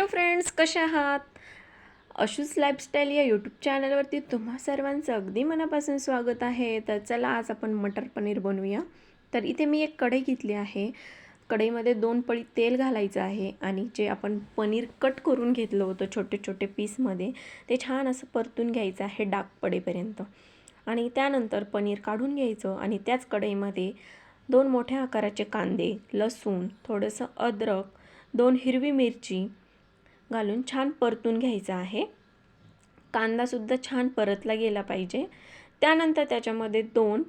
Hello friends कसे आहात? अशूज lifestyle या यूट्यूब चॅनलवरती तुम्हा सर्वांचं अगदी मनापासून स्वागत आहे. तर चला आज आपण मटर पनीर बनवूया. तर इथे मी एक कढई घेतली आहे. कढईमध्ये दोन पळी तेल घालायचं आहे आणि जे आपण पनीर कट करून घेतलं होतं छोटे छोटे पीसमध्ये ते छान असं परतून घ्यायचं आहे डाग पडेपर्यंत. आणि त्यानंतर पनीर काढून घ्यायचं आणि त्याच कढईमध्ये दोन मोठ्या आकाराचे कांदे लसूण थोडंसं अद्रक दोन हिरवी मिरची घालून छान परतून घ्यायचा आहे. कांदासुद्धा छान परतला गेला पाहिजे. त्यानंतर त्याच्यामध्ये दोन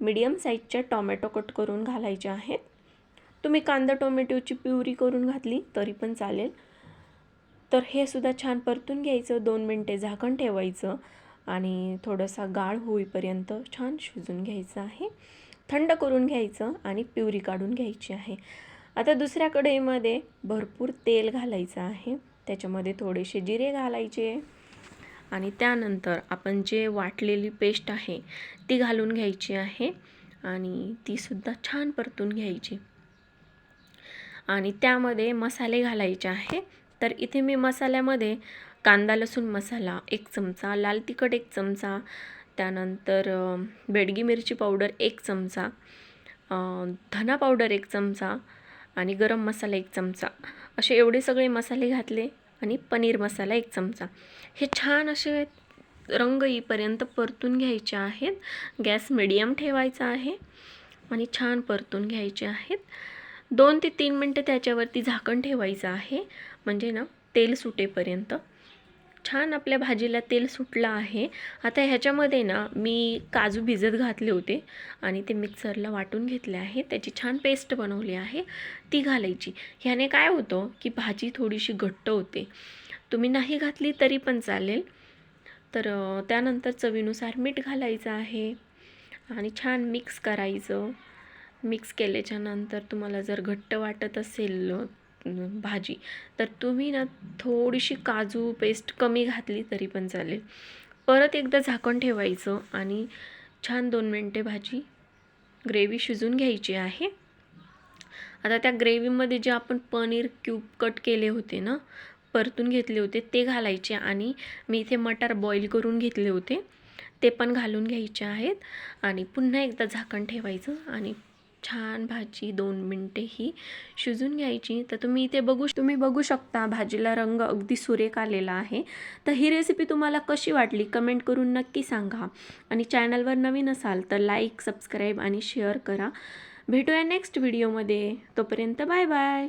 मीडियम साईजच्या टॉमॅटो कट करून घालायचे आहेत. तुम्ही कांदा टोमॅटोची प्युरी करून घातली तरी पण चालेल. तर हे सुद्धा छान परतून घ्यायचं दोन मिनटे झाकण ठेवायचं आणि थोडंसं गाळ होईपर्यंत छान शिजून घ्यायचं आहे. थंड करून घ्यायचं आणि प्युरी काढून घ्यायची आहे. आता दुसऱ्या कढईमध्ये भरपूर तेल घालायचं आहे. त्याच्यामध्ये थोडेसे जिरे घालायचे. आणि त्यानंतर आपण जे वाटलेली पेस्ट आहे ती घालून घ्यायची आहे. आणि तीसुद्धा छान परतून घ्यायची. आणि त्यामध्ये मसाले घालायचे आहे. तर इथे मी मसाल्यामध्ये कांदा लसूण मसाला एक चमचा लाल तिखट एक चमचा त्यानंतर बेडगी मिरची पावडर एक चमचा धना पावडर एक चमचा आणि गरम मसाला एक चमचा. असे एवढे सगळे मसाले घातले आणि पनीर मसाला एक चमचा. हे छान असे रंग येईपर्यंत परतून घ्यायचे आहेत. गॅस मिडियम ठेवायचा आहे आणि छान परतून घ्यायचे आहेत. दोन ते तीन मिनटं त्याच्यावरती झाकण ठेवायचं आहे. म्हणजे ना तेल सुटेपर्यंत. छान आपल्या भाजीला तेल सुटलं आहे. आता ह्याच्यामध्ये ना मी काजू भिजत घातले होते आणि ते मिक्सरला वाटून घेतले आहे. त्याची छान पेस्ट बनवली आहे. ती घालायची. ह्याने काय होतं की भाजी थोडीशी घट्ट होते. तुम्ही नाही घातली तरी पण चालेल. तर त्यानंतर चवीनुसार मीठ घालायचं आहे आणि छान मिक्स करायचं. मिक्स केल्याच्यानंतर तुम्हाला जर घट्ट वाटत असेल भाजी. तर तुम्ही ना थोडीशी काजू पेस्ट कमी घातली तरी पण चालेल. परत एकदा झाकण ठेवायचं आणि छान दोन मिनटे भाजी ग्रेव्ही शिजून घ्यायची आहे. आता त्या ग्रेव्हीमध्ये जे आपण पनीर क्यूब कट केले होते ना परतून घेतले होते ते घालायचे आणि मी इथे मटार बॉईल करून घेतले होते. ते पण घालून घ्यायचे आहेत. आणि पुन्हा एकदा झाकण ठेवायचं आणि छान भाजी दोन मिनटे ही शिजून घ्यायची. तर तुम्ही इथे बघू तुम्ही बघू शकता भाजीला रंग अगदी सुरेख आलेला आहे. तर ही रेसिपी तुम्हाला कशी वाटली कमेंट करून नक्की सांगा. आणि चॅनलवर नवीन असाल तर लाईक सबस्क्राईब आणि शेअर करा. भेटूया नेक्स्ट व्हिडिओमध्ये तोपर्यंत बाय बाय